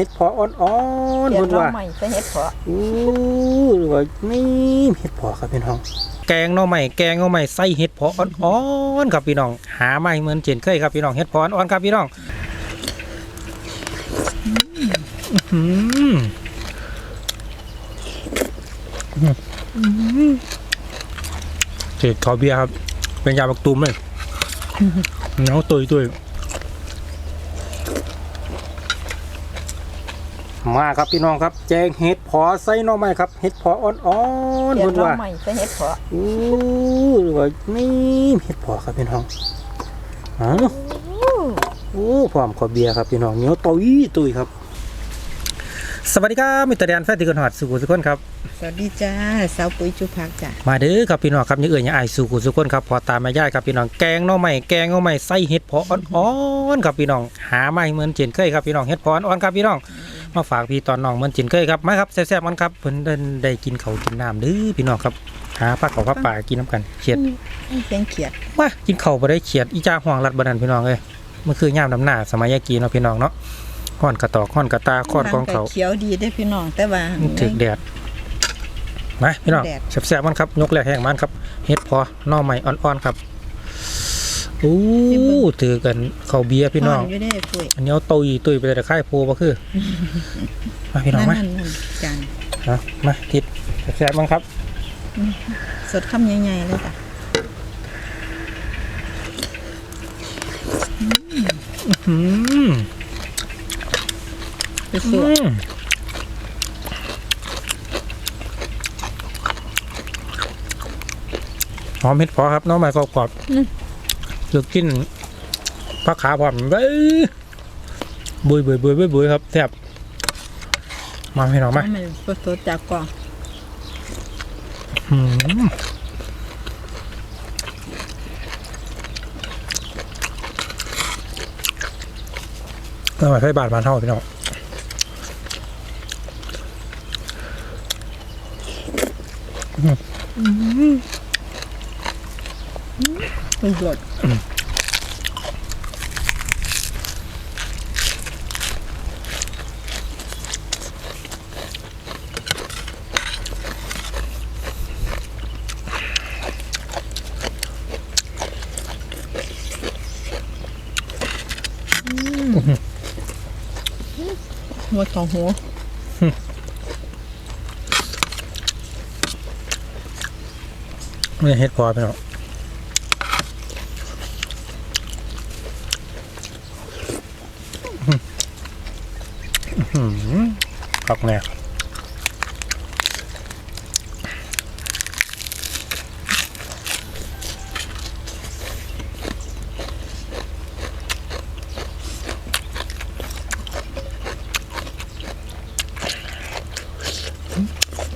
เห็ดเพออ่อนๆเดี๋ยวเพิ่นน้องว่าใหม่ใส่เห็ดเพาะอู้หรือว่านี่เห็ดเพอครับพี่น้อง แกงหน่อใหม่แกงหน่อใหม่ใส่เห็ดเพออ่อนๆครับพี่น้อง หามาให้เหมือนเจนเคยครับพี่น้องเห็ดเพออ่อนๆครับพี่น้องอื้อหือเศษขอเบียร์ครับ เป็นยาบักตุมเลยเหนียวตุยตุย มาครับพี่น้องครับ แจงเห็ดเพอใส่หน่อไม้ครับเห็ดเพออ่อนๆเดี๋ยวเพิ่นน้องว่าใหม่ใส่เห็ดเพาะอู้หรือว่านี่เห็ดเพอครับพี่น้องอ้าวโอ้พร้อมขอเบียร์ครับพี่น้องเหนียวตุยตุยครับ สวัสดีครับมิตรแดนแฟนติกนหอดสุขุสุขคนครับ สวัสดีจ้าสาวปุ๋ยจุพักจ้ะมาเด้อครับพี่น้องครับอยังเอื่นอยังอายสู่กุสุกคนครับพอตามมาย่ายครับพี่น้องแกงหน่อไม้แกงหน่อไม้ใส่เห็ดเพออ่อนๆครับพี่น้องหามาให้เหมือนเจนเคยครับพี่น้องเห็ดเพออ่อนๆครับพี่น้อง มาฝากพี่ตอนน้องเหมือนเจนเคยครับมาครับแซ่บๆมันครับเพิ่นเดินได้กินเขาวกินน้ำเด้อพี่น้องครับหาผักเขากับป่ากินน้ำกันเขียดเสียงเขียดว่ากินเขาวบ่ได้เขียดอีจ้าห่วงรัดบันนันพี่น้องเอ้ยมันคือย่ามน้ำหน้าสมัยยากีเนาะพี่น้องเนาะข้อนกระตอกข้อนกระตาข้อนกองเขา เขียวดีได้อพี่น้องแต่ว่า ถึกแดดมาพี่น้องแดด แซ่บๆมันครับยกแรกแห้งมันครับเฮ็ดพอหน่อใหม่อ่อนๆครับ อู้ถือกันข้าวเบียร์พี่น้องอยู่ได้อปุ๋ยอันนี้เอาตุยตุยไปเลยแต่ค่ายโพบ่คือมาพี่น้องนั่นมานั่นนั่นจานเอามาทิศแซ่บๆมันครับสดคำใหญ่ๆเลยจ้ะอืมไปสวอืดมหอมเห็ดพอครับหน้องใหม่กรอบๆ เลือกกินผักขาพร้อมเบ้ยบุยบุยบุยบุยบุยครับแซ่บมาพี่น้องมาให้มันสดๆจากกล่องอืมอร่อยไส้บาทบานเท่าพี่น้อง มันหลดหัวสองหัวนี่เฮ็ดพอพี่น้องอื้อ หือขับแน่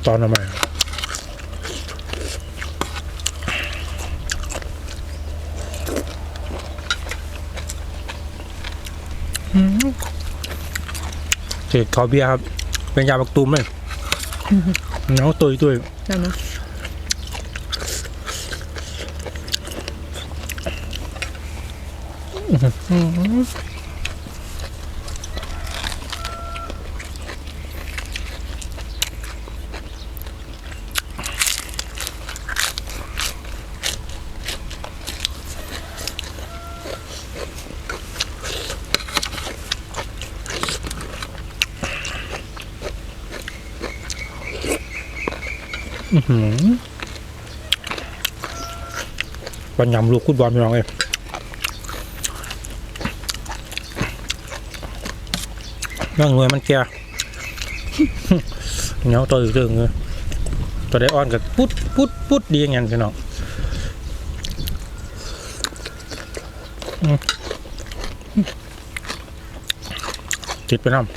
ตอนทำไรอืม เศษขอเบียร์ครับ เป็นยาบักตูมเลยเหนียวตุยตุยแล้วเนาะอื้อ หือปัญญำลูกคุดบอลพี่น้องเอ้ยนั่งเงยมันแก่เหนียวตัวอีกเรื่องเลยตัวได้อ่อนกับปุ๊ดปุ๊ดปุ๊ดดีอย่างเงี้ยพี่น้องอืมติดไปน้ำ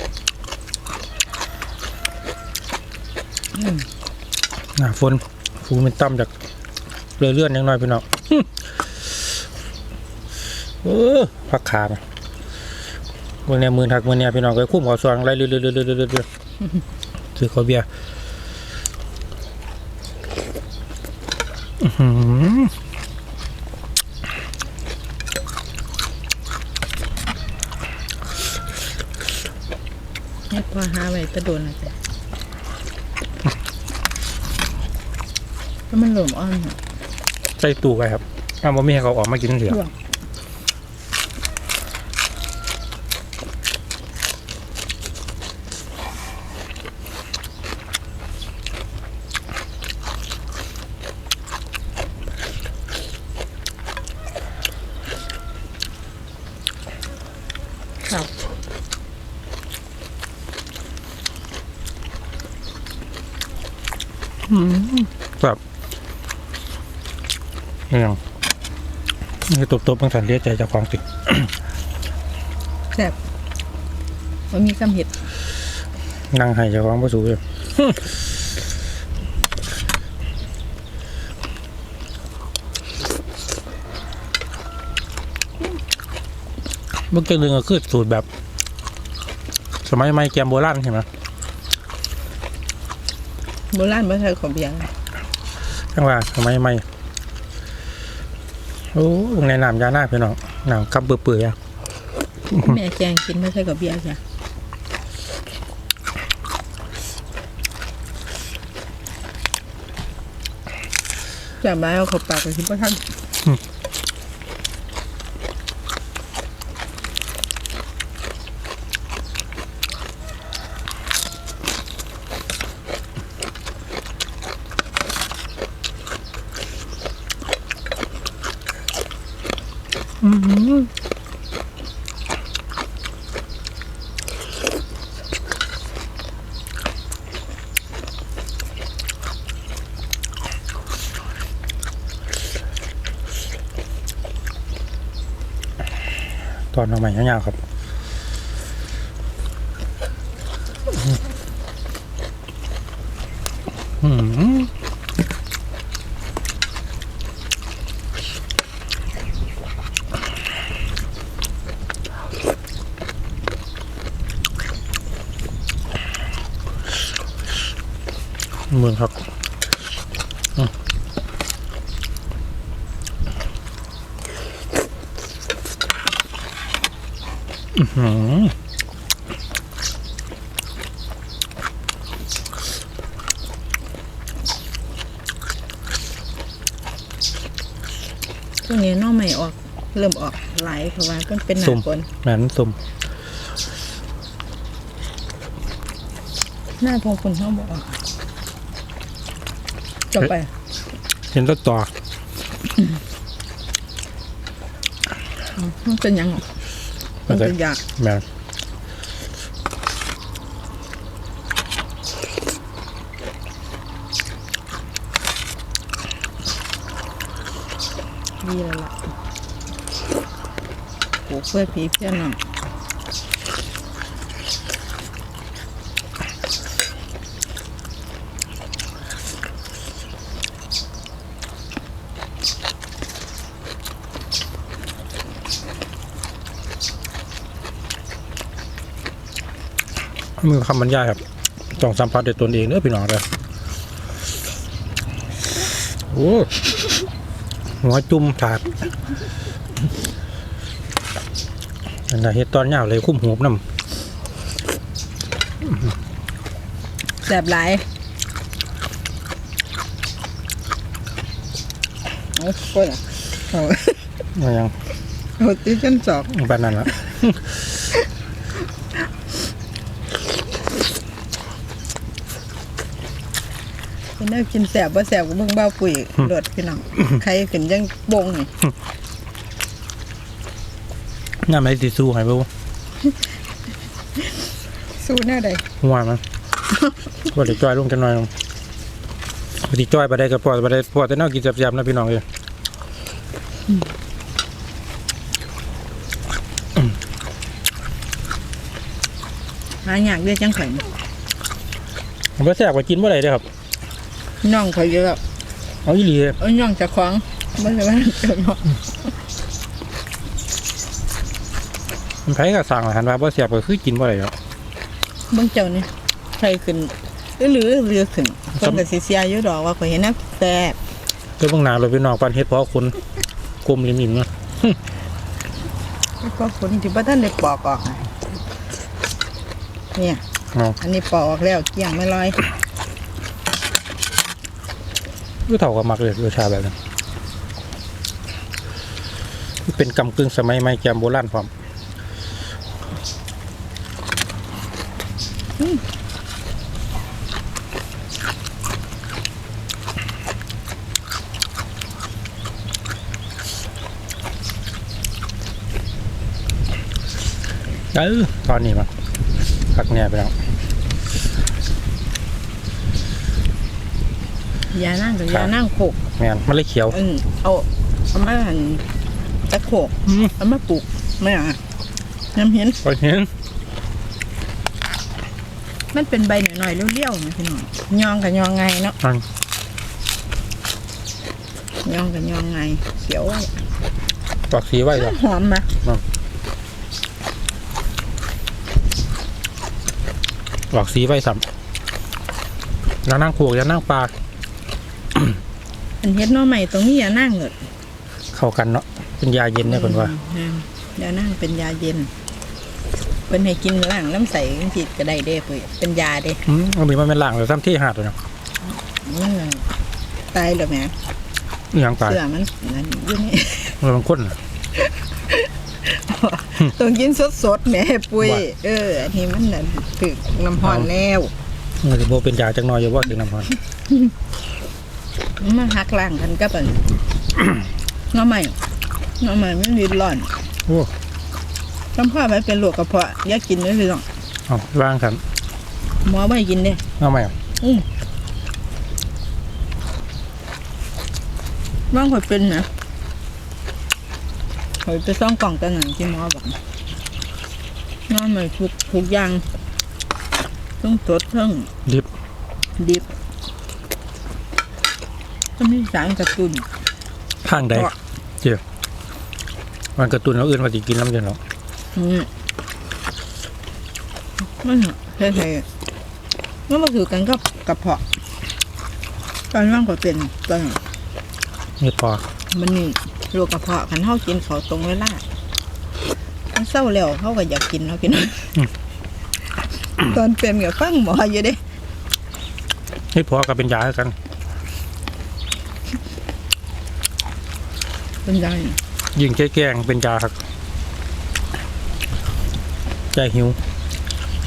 หน้าฝนฟูมันต่ำจากเรื่อยเลื่อนๆยังน้อยพี่น้องเออพักขามาวันนี้มือหักมือเนี่ยพี่น้องก็คุ้มหัวซองไรเรื่อยๆเรื่อยๆเรื่อยๆเรื่อยๆถือขอเบียร์ให้พอหาไว้ตะโดนนะจ๊ะแล้ว มันหลมอ่อนเหรอใส่ตู้ไว้ครับถ้าบ่มีให้เขาออกมากินเสียช่วงครับแบบ นี่ยังนี่ตบๆบางสันเรียกใจเจากของติดแซ่บมันมีกำเห็ดนั่งให้เจากของประสูอยู่เมื่อกี้นึงก็คือสูตรแบบ สมัยใหม่แกมโบราณใช่ไหมโบราณไม่ใช่ของเบียร์จังว่าสมัยใหม่โอ้วงในน้ำยาหน้าพี่น้องน้ำกับเปื่อยๆอะแม่แกงกินไม่ใช่กับเบียร์จ้ะจับไม้เอาเข้าปากไปคิดว่าท่าน ตอนออกใหม่ยาวๆครับ อืม เหมือนครับอืมอื้อหือช่วงนี้น้องใหม่ออก เริ่มออกไหลายเพราะว่ามันเป็นหนาสุ่มฝนแม่นสุ่มหน้าทองฝนเขาบอก ออกจะไป เห็นต้นต่อมันเป็นหยังหรอมันเป็นยากแม่นดีแล้วล่ะปลูกเพื่อผีเพื่อนน้อง มือคำบรรยายครับต้องสัมผัสด้วยตนเองเด้อพี่น้องเลยโอ้หัวจุ่มถาดอันนั้นเฮ็ดตอนยาวเลยคุ้มหูบน้แสบหลายโอ้ก็ล่ะเอาำว่ายังเอาตีฉันสอบบ้านนั้นละ เป็นได้กินแสบว่าแสบกับเบิ่งบ้าปุ๋ยโดดพี่น้องใครขึ้นยังบงนี่น้ำไหนสิสู้ให้บ่สู้แน่ใดหัวมันบ่ได้จ้อยลงจังหน่อยบ่ได้จ้อยบ่ได้ก็พอบ่ได้พอแต่แนวกินแซ่บๆนะพี่น้องเอ้ยหาอยากเรียกจังไข่บ่แซ่บก็กินบ่ได้เด้อครับ น้องข่อยเยอะแล้วเอาอีหลีเอ้ยน้องจะคว้างไม่ใช่ว่าเกิดน้องมันไผก็สั่งอาหารว่าบ่แซ่บก็คือกินบ่ได้หรอกเบิ่งเจ้านี่ใครขึ้นหรือหรือเรือขึ้นคนกับสิเสียอยู่ดอกว่าข่อยเห็นนะแต่เจ้าเบิ่งหน้าเลยพี่น้องปานเฮ็ดเพอคนกลมลิ้นๆเนาะก็คนที่บ่ทันได้ปอกออกอะเนี่ยเนาะอันนี้ปอกออกแล้วเกลี่ยงไม่ลอย ก็เท่ากับมักเลยรสชาติแบบนั้นเป็นกำกึ่งสมัยใหม่แกมโบราณพร้อมเออตอนนี้มาพักเนี่ยไปแล้ว ยานั่งกับครับ ยานั่งโขกแม่นมันเลยเขียวอืมเอาเอามาหั่นตะโขกอืม เอามาปลูกไม่อะน้ำเห็นโอ้ยเห็นมันเป็นใบหน่อยๆเลี้ยวๆนะพี่น้องยองกับยองไงเนาะมันยองกับยองไงเขียวไว้ปอกสีไว้หรอหอมไหมปอกสีไว้สัมยานั่งขวกยานั่งปลา อันเฮ็ดหน้อใหม่ตรงนี้ยานั่งเงิดเข้ากันเนาะเป็นยาเย็นเนี่ยเพิ่นว่าอืมยานั่งเป็นยาเย็นเป็นให้กินล้างน้ำใสจิตก็ได้เด้เพื่เป็นยาเด้อืมอันนี้มันเป็นหลังเลยซ้ำที่หาดเลยเนาะมันน่ะตายแล้วแหมนี่ยังปลาเสื้อมันนั่นอยู่นี่มันบางคนต้องกินสดๆแหม่ปุ้ยว่า เออ อันนี้มันน่ะถึกน้ำหอนแล้วมันจะโบเป็นยาจังน้อยอยู่ว่าถึงน้ำพัน มันหักล้างกันกับอันหน้อใหม่หน้อใหม่มันดีร้อนโอ้ทำข้าวไว้เป็นโรคกระเพาะอย่ากินเลยพี่น้องเอาวางกันหมอไม่ให้กินเด้เอาใหม่เอาอืมว่างข่อยเป็นนะข่อยไปซ่องกล่องตะหนังที่หมอบอกนอนไม่ทุกทุกอย่างต้องสดทั้งดิบดิบ ต้องมีสารกระตุ้นข้างใดเจียวมันกระตุ้นเราอื่นมาสิกินน้ำเย็นหรอกอืมมันเท่ๆมันมาถือกันกับกระเพาะตอนว่างข่อยเป็นตอนนั้นนี่พอมันนี่โรคกระเพาะคันเฮากินเขาวตรงเวลามันเศร้าแล้วเขาก็อยากกินเนาะพี่น้องตอนเป็นกับฟังหมออยู่เด้นี่พอกับเป็นยาคือกัน เป็นยังยิงแก้งเป็นยาครับใจหิว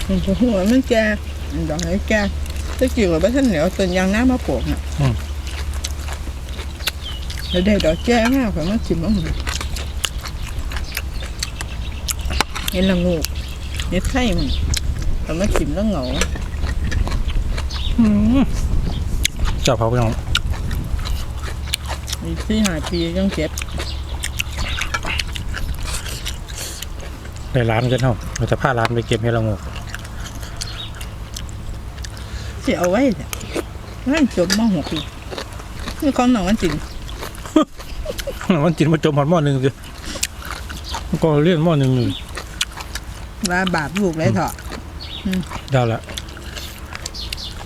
มันก็หัวมันแก่มันดอกให้แก่ตะกี้ว่าบ่ทันเหนียวต้นยางน้ำมาปลูกน่ะอืมแล้วได้ดอกแก่มากข่อยมาชิมเอาหั่นเห็นละงูกเห็ดไข่มันข่อยมาชิมแล้วเหงาอืมเจ้าเผาไปน้องอีกสี่ห้าปียังเจ็บ ในร้านกันเท่าเราจะพาร้านไปเก็บให้เรางกสิเอาไว้จ้ะมันจบมหกปีนี่ของหนองมันจริงมันจินมาจมหอดหม้อหนึ่งสิมันก็เลี่ยนหม้อหนึ่งอยู่ว่าบาปลูกเลยเถอะได้ละ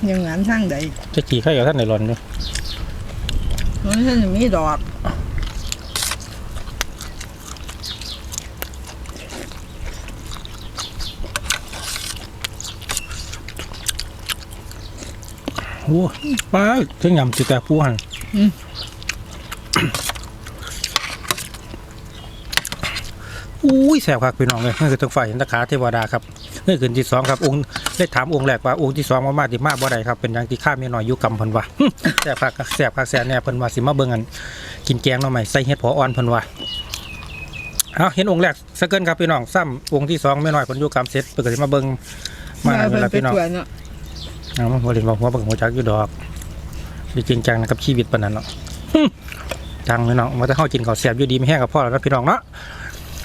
ยังงานทางใดจะขี่ไข่กับท่านในร้อนอยู่มันท่านจะมีดอก โอ้ป้าถึงยำจิแต่ผู้หันอืมอุ้ยแสบคักพี่น้องเลยนี่คือต้องฝ่ายเห็นตะขาเทวดาครับนี่คือที่สองครับองค์ได้ถามองค์แรกว่าองค์ที่สองมามาที่มาบ่ได้ครับเป็นอย่างที่ข้ามีหน่อยอยู่กำเพิ่นว่าแสบคักแสบคักแสบแน่เพิ่นว่าสิมาเบิ่งกันกินแกงหน่อใหม่ใส่เห็ดพออ่อนเพิ่นว่าเอาเห็นองค์แรกสะเกินครับพี่น้องซ้ำองค์ที่สองไม่น้อยเพิ่นอยู่กำเสร็จเพิ่นก็สิมาเบิ่งมาเพิ่เวนลาไปพี่น้องตรวจ เนาะเอามาหัวเรียนว่าหัวบังหัวจักอยู่ดอกดีจริงจังนะครับชีวิตปานนั้นเนาะจังเลยเนาะมาจะเข้ากินข้าวแซ่บอยู่ดีไม่แห้งกับพ่อแล้วนะพี่น้องเนาะ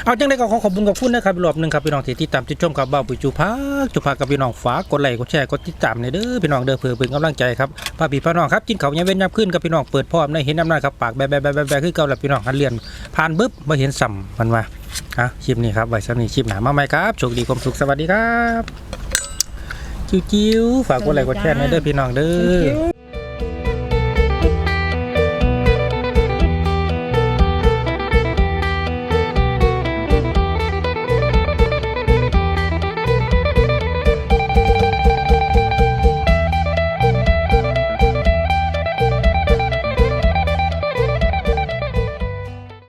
เอาจังได้ก็ขอขอบคุณขอบคุณนะครับรอบหนึ่งครับพี่น้องที่ติดตามติดชมกับเบ้าปุยจูพักจูพักกับพี่น้องฝากกดไลค์กดแชร์กดติดตามในเด้อพี่น้องเด้อเพื่อเป็นกำลังใจครับป้าพี่พี่น้องครับกินข้าวยังเว้นยับขึ้นกับพี่น้องเปิดพร้อมในเห็นน้ำหน้าครับปากแบะแบะแบะแบะแบะคือเก่าแล้วพี่น้องหันเรียนผ่านบึ๊บมาเห็นสัมมันว่าอะคลิปนี้ครับไว้สำหรับคลิปหนามาใหม่ครับโชคดีความสุขสวัสดีครับ จิ๋วๆฝากกดไลค์กดแชร์ในเด้อพี่น้องเด้อ